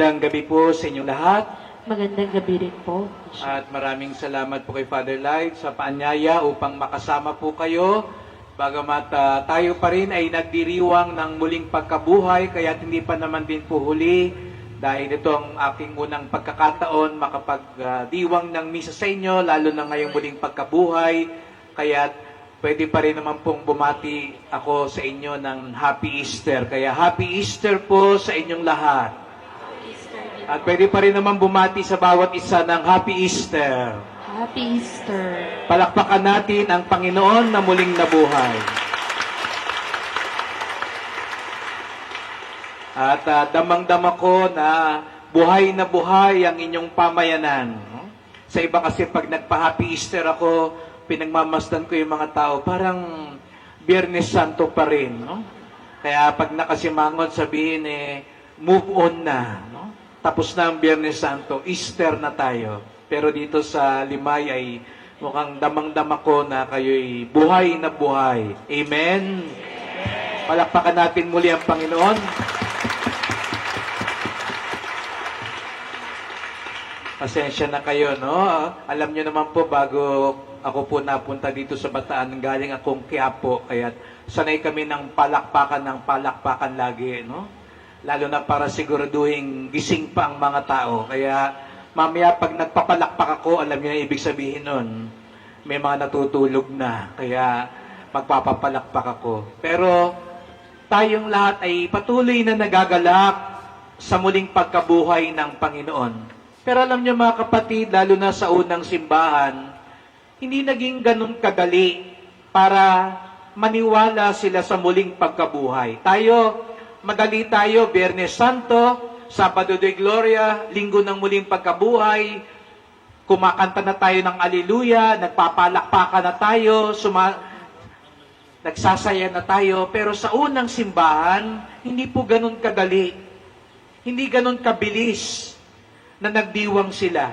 Magandang gabi po sa inyong lahat. Magandang gabi rin po. At maraming salamat po kay Father Light sa paanyaya upang makasama po kayo. Bagamat ah, tayo pa rin ay nagdiriwang ng muling pagkabuhay, kaya hindi pa naman din po huli dahil ito ang aking unang pagkakataon makapagdiwang ng misa sa inyo, lalo na ngayong muling pagkabuhay. Kaya pwede pa rin naman pong bumati ako sa inyo ng Happy Easter. Kaya Happy Easter po sa inyong lahat. At pwede pa rin naman bumati sa bawat isa ng Happy Easter. Happy Easter. Palakpakan natin ang Panginoon na muling nabuhay. At ah, damang-dama ko na buhay na buhay ang inyong pamayanan. Sa iba kasi pag nagpa-happy Easter ako, pinagmamasdan ko yung mga tao, parang Biyernes Santo pa rin. No? Kaya pag nakasimangon, sabihin eh, move on na. No? Tapos na ang Biyernes Santo, Easter na tayo. Pero dito sa Limay ay mukhang damang-dama ko na kayo'y buhay na buhay. Amen? Palakpakan natin muli ang Panginoon. Pasensya na kayo, no? Alam nyo naman po, bago ako po napunta dito sa Bataan, galing akong Quiapo, kaya sanay kami ng palakpakan ng palakpakan lagi, no? Lalo na para siguraduhin gising pa ang mga tao. Kaya mamaya pag nagpapalakpak ako, alam niyo na ibig sabihin nun, may mga natutulog na. Kaya magpapapalakpak ako. Pero tayong lahat ay patuloy na nagagalak sa muling pagkabuhay ng Panginoon. Pero alam niyo mga kapatid, lalo na sa unang simbahan, hindi naging ganun kadali para maniwala sila sa muling pagkabuhay. Tayo, madali tayo, Biyernes Santo, Sabado de Gloria, Linggo ng muling pagkabuhay, kumakanta na tayo ng Aliluya, nagpapalakpakan na tayo, suma, nagsasaya na tayo, pero sa unang simbahan, hindi po ganun kadali. Hindi ganun kabilis na nagdiwang sila.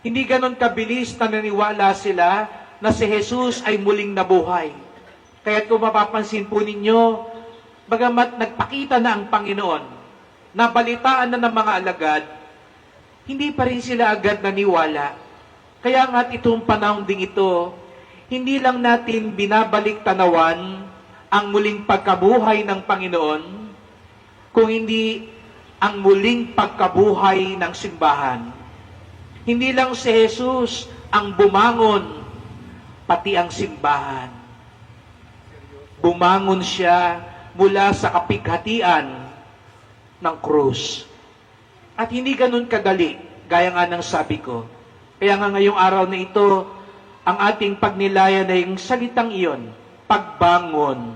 Hindi ganon kabilis na naniwala sila na si Jesus ay muling nabuhay. Kaya kung mapapansin po ninyo, bagamat nagpakita na ang Panginoon, nabalitaan na ng mga alagad, hindi pa rin sila agad naniwala. Kaya nga itong panahon ding ito, hindi lang natin binabalik tanawan ang muling pagkabuhay ng Panginoon, kung hindi ang muling pagkabuhay ng simbahan. Hindi lang si Jesus ang bumangon, pati ang simbahan. Bumangon siya mula sa kapighatian ng krus. At hindi ganun kadali, gaya nga ng sabi ko. Kaya nga ngayong araw na ito, ang ating pagnilayan ay yung salitang iyon, pagbangon.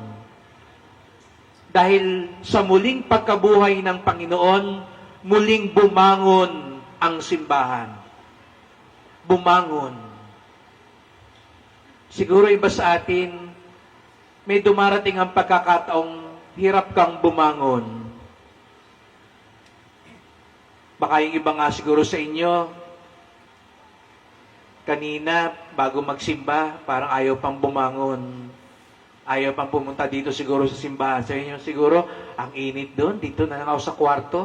Dahil sa muling pagkabuhay ng Panginoon, muling bumangon ang simbahan. Bumangon. Siguro iba sa atin, may dumarating ang pagkakataong hirap kang bumangon. Baka yung iba nga siguro sa inyo, kanina, bago magsimba, parang ayaw pang bumangon. Ayaw pang pumunta dito siguro sa simbahan. Sa inyo siguro, ang init doon, dito na lang ako sa kwarto.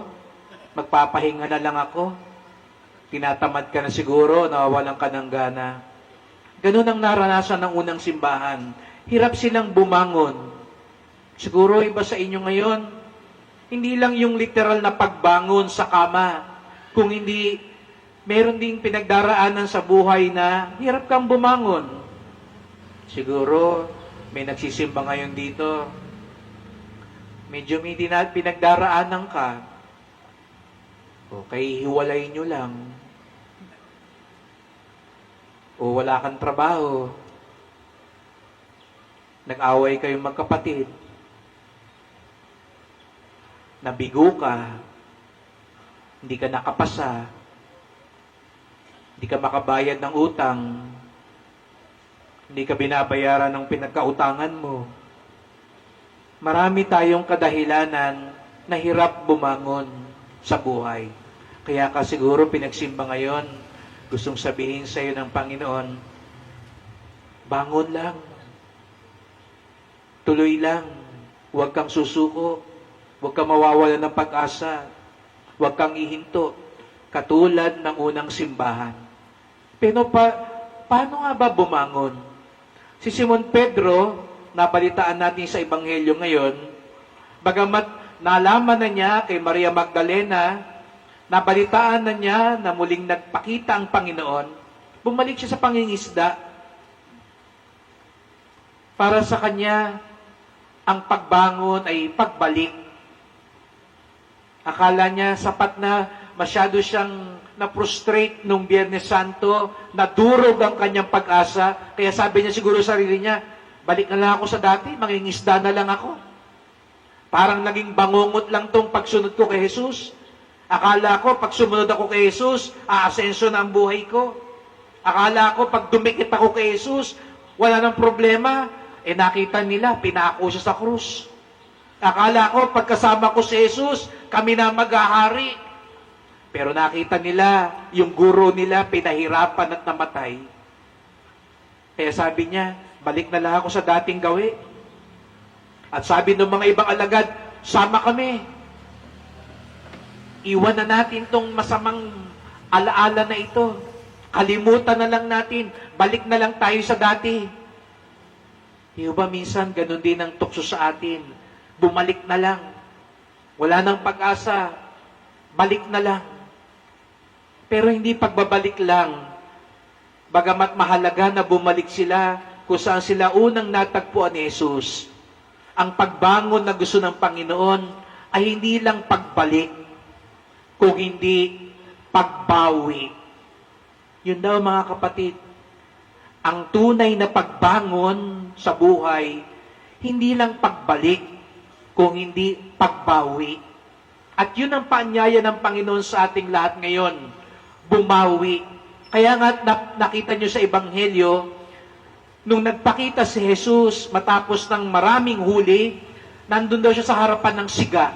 Magpapahinga na lang ako. Tinatamad ka na siguro, nawawalan ka ng gana. Ganun ang naranasan ng unang simbahan. Hirap silang bumangon. Siguro iba sa inyo ngayon, hindi lang yung literal na pagbangon sa kama, kung hindi meron ding pinagdaraanan sa buhay na hirap kang bumangon. Siguro, may nagsisimba ngayon dito. Medyo may dina- pinagdaraanan ka. O kay hiwalay nyo lang. O wala kang trabaho. Nag-away kayong magkapatid. Nabigo ka. Hindi ka nakapasa. Hindi ka makabayad ng utang. Hindi ka binabayaran ng pinagkautangan mo. Marami tayong kadahilanan na hirap bumangon sa buhay. Kaya ka siguro pinagsimba ngayon, gustong sabihin sa iyo ng Panginoon, bangon lang. Tuloy lang. Huwag kang susuko. Huwag kang mawawala ng pag-asa. Huwag kang ihinto. Katulad ng unang simbahan. Pero pa, paano nga ba bumangon? Si Simon Pedro, nabalitaan natin sa Ebanghelyo ngayon, bagamat nalaman na niya kay Maria Magdalena, nabalitaan na niya na muling nagpakita ang Panginoon, bumalik siya sa pangingisda. Para sa kanya, ang pagbangon ay pagbalik. Akala niya sapat na masyado siyang na-frustrate nung Biyernes Santo, nadurog ang kanyang pag-asa, kaya sabi niya siguro sa sarili niya, balik na lang ako sa dati, mangingisda na lang ako. Parang naging bangungot lang tong pagsunod ko kay Jesus. Akala ko, pag sumunod ako kay Jesus, aasenso na ang buhay ko. Akala ko, pag dumikit ako kay Jesus, wala nang problema. Eh nakita nila, pinako sa krus. Akala ko, pagkasama ko si Jesus, kami na maghahari. Pero nakita nila, yung guro nila, pinahirapan at namatay. Kaya sabi niya, balik na lang ako sa dating gawi. At sabi ng mga ibang alagad, sama kami. Iwan na natin tong masamang alaala na ito. Kalimutan na lang natin. Balik na lang tayo sa dati. Di ba minsan ganun din ang tukso sa atin? Bumalik na lang. Wala nang pag-asa. Balik na lang. Pero hindi pagbabalik lang. Bagamat mahalaga na bumalik sila kung saan sila unang natagpuan ni Jesus. Ang pagbangon na gusto ng Panginoon ay hindi lang pagbalik, kung hindi pagbawi. Yun daw mga kapatid, ang tunay na pagbangon sa buhay, hindi lang pagbalik, kung hindi pagbawi. At yun ang paanyaya ng Panginoon sa ating lahat ngayon, bumawi. Kaya nga na- nakita nyo sa Ebanghelyo, nung nagpakita si Jesus matapos ng maraming huli, nandun daw siya sa harapan ng siga,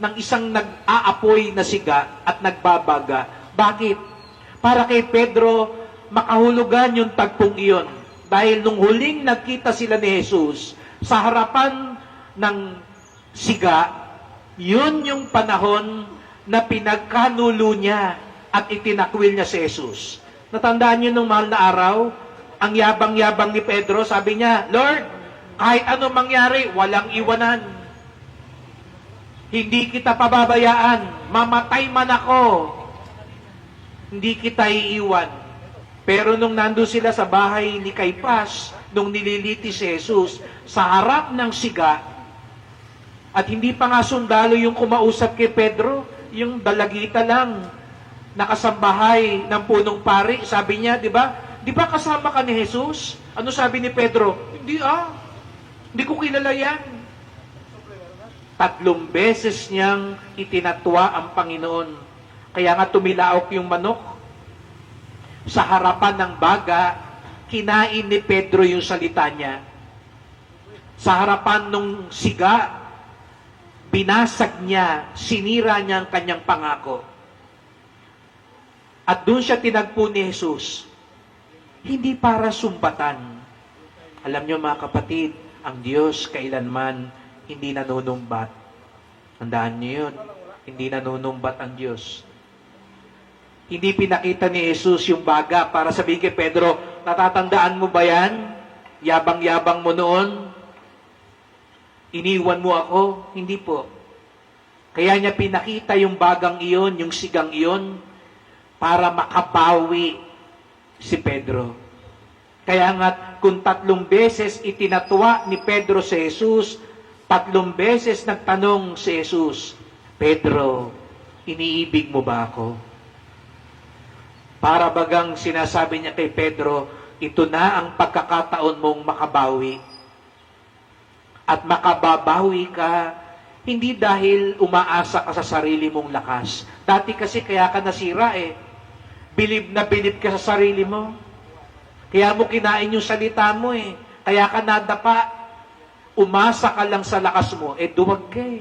ng isang nag-aapoy na siga at nagbabaga. Bakit? Para kay Pedro, makahulugan yung tagpong iyon. Dahil nung huling nagkita sila ni Jesus, sa harapan ng siga, yun yung panahon na pinagkanulo niya at itinakwil niya si Jesus. Natandaan niyo nung mahal na araw, ang yabang-yabang ni Pedro, sabi niya, Lord, kahit ano mangyari, walang iwanan. Hindi kita pababayaan. Mamatay man ako. Hindi kita iiwan. Pero nung nando sila sa bahay ni Kaypas, nung nililiti si Jesus, sa harap ng siga, at hindi pa nga sundalo yung kumausap kay Pedro, yung dalagita lang, nakasambahay ng punong pari. Sabi niya, di ba? Di ba kasama ka ni Jesus? Ano sabi ni Pedro? Hindi ah. Hindi ko kilala yan. Tatlong beses niyang itinatwa ang Panginoon. Kaya nga tumilaok yung manok. Sa harapan ng baga, kinain ni Pedro yung salita niya. Sa harapan ng siga, binasag niya, sinira niya ang kanyang pangako. At doon siya tinagpo ni Jesus. Hindi para sumbatan. Alam niyo mga kapatid, ang Diyos kailanman hindi nanunumbat. Tandaan niyo yun. Hindi nanunumbat ang Diyos. Hindi pinakita ni Jesus yung baga para sabihin kay Pedro, natatandaan mo ba yan? Yabang-yabang mo noon? Iniwan mo ako? Hindi po. Kaya niya pinakita yung bagang iyon, yung sigang iyon, para makabawi si Pedro. Kaya nga, kung tatlong beses itinatwa ni Pedro si Jesus, tatlong beses nagtanong si Jesus, Pedro, iniibig mo ba ako? Para bagang sinasabi niya kay Pedro, ito na ang pagkakataon mong makabawi. At makababawi ka, hindi dahil umaasa ka sa sarili mong lakas. Dati kasi kaya ka nasira eh. Bilib na bilib ka sa sarili mo. Kaya mo kinain yung salita mo eh. Kaya ka nadapa. Umasa ka lang sa lakas mo. Eh duwag ka eh.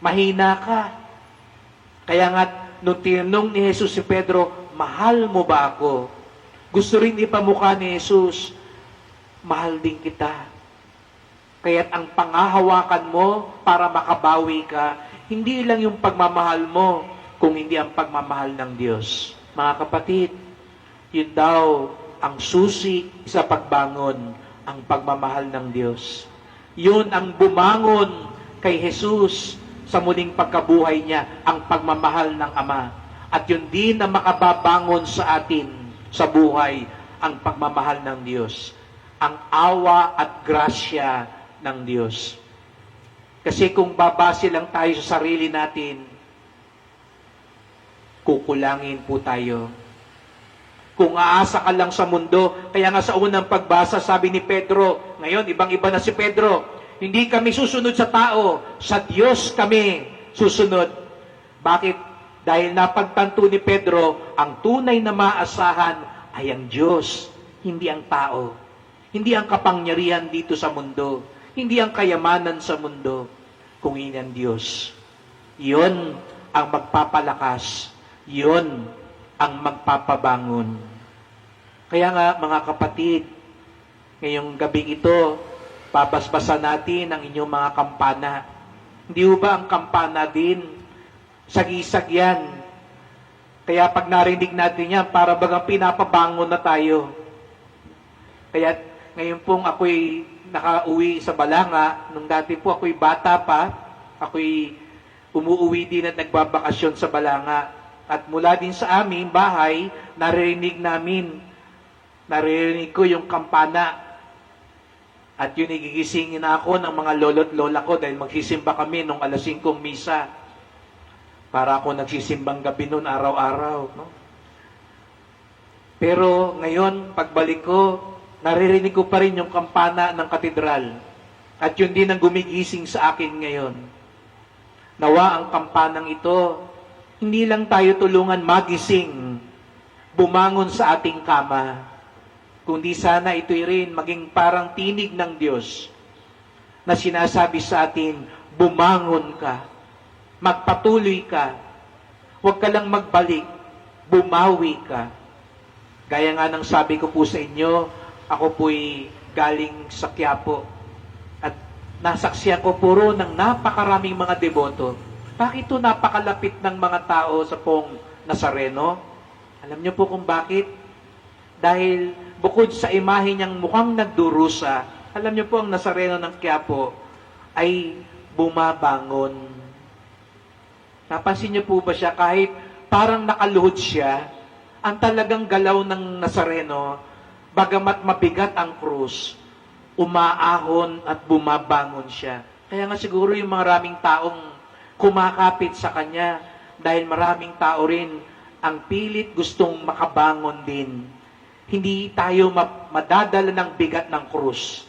Mahina ka. Kaya nga, nung tinanong ni Jesus si Pedro, mahal mo ba ako? Gusto rin ipamukha ni Jesus, mahal din kita. Kaya't ang pangahawakan mo para makabawi ka, Hindi lang yung pagmamahal mo, kung hindi ang pagmamahal ng Diyos. Mga kapatid, yun daw ang susi sa pagbangon, ang pagmamahal ng Diyos. Yun ang bumangon kay Jesus sa muling pagkabuhay niya, ang pagmamahal ng Ama. At yun din ang makababangon sa atin sa buhay, ang pagmamahal ng Diyos. Ang awa at grasya ng Diyos. Kasi kung babase lang tayo sa sarili natin, kukulangin po tayo. Kung aasa ka lang sa mundo, kaya nga sa unang pagbasa, sabi ni Pedro, ngayon, ibang-iba na si Pedro, hindi kami susunod sa tao, sa Diyos kami susunod. Bakit? Dahil napagtanto ni Pedro, ang tunay na maasahan ay ang Diyos, hindi ang tao. Hindi ang kapangyarihan dito sa mundo. Hindi ang kayamanan sa mundo, kung ang Diyos. Iyon ang magpapalakas. Iyon ang magpapabangon. Kaya nga, mga kapatid, ngayong gabing ito, babasbasan natin ang inyong mga kampana. Hindi ba ang kampana din, sagisag yan. Kaya pag narinig natin yan, para bagang pinapabangon na tayo. Kaya ngayon pong ako'y nakauwi sa Balanga, nung dati po ako'y bata pa, ako'y umuuwi din at nagbabakasyon sa Balanga. At mula din sa aming bahay, naririnig namin, naririnig ko yung kampana. At yun igigisingin ako ng mga lolo't lola ko dahil magsisimba kami nung alas 5 misa. Para ako nagsisimbang gabi noon araw-araw. No? Pero ngayon, pagbalik ko, naririnig ko pa rin yung kampana ng katedral. At yun din ang gumigising sa akin ngayon. Nawa ang kampanang ito, hindi lang tayo tulungan magising, bumangon sa ating kama, kundi sana ito'y rin maging parang tinig ng Diyos na sinasabi sa atin, bumangon ka, magpatuloy ka, huwag ka lang magbalik, bumawi ka. Gaya nga ng sabi ko po sa inyo, ako po'y galing sa Quiapo at nasaksiyan ko puro ng napakaraming mga deboto. Bakit ito napakalapit ng mga tao sa pong Nazareno? Alam niyo po kung bakit? Dahil bukod sa imahe niyang mukhang nagdurusa, alam niyo po ang Nazareno ng Quiapo ay bumabangon. Napansin niyo po ba siya kahit parang nakaluhod siya, ang talagang galaw ng Nazareno, bagamat mabigat ang krus, umaahon at bumabangon siya. Kaya nga siguro yung maraming taong kumakapit sa kanya dahil maraming tao rin ang pilit gustong makabangon din. Hindi tayo ma- madadala ng bigat ng krus.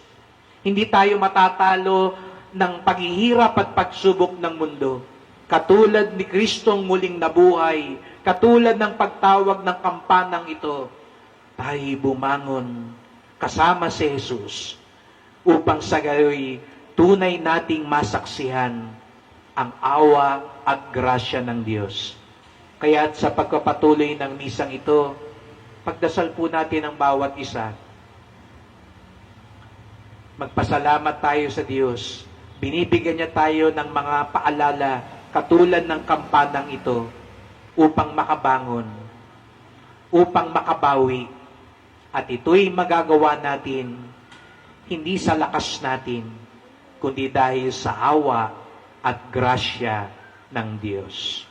Hindi tayo matatalo ng paghihirap at pagsubok ng mundo. Katulad ni Kristong muling nabuhay, katulad ng pagtawag ng kampanang ito, tayo bumangon kasama si Jesus upang sa gayoy tunay nating masaksihan ang awa at grasya ng Diyos. Kaya sa pagpapatuloy ng misang ito, pagdasal po natin ang bawat isa. Magpasalamat tayo sa Diyos. Binibigyan niya tayo ng mga paalala katulad ng kampanang ito upang makabangon, upang makabawi. At ito'y magagawa natin hindi sa lakas natin, kundi dahil sa awa at grasya ng Diyos.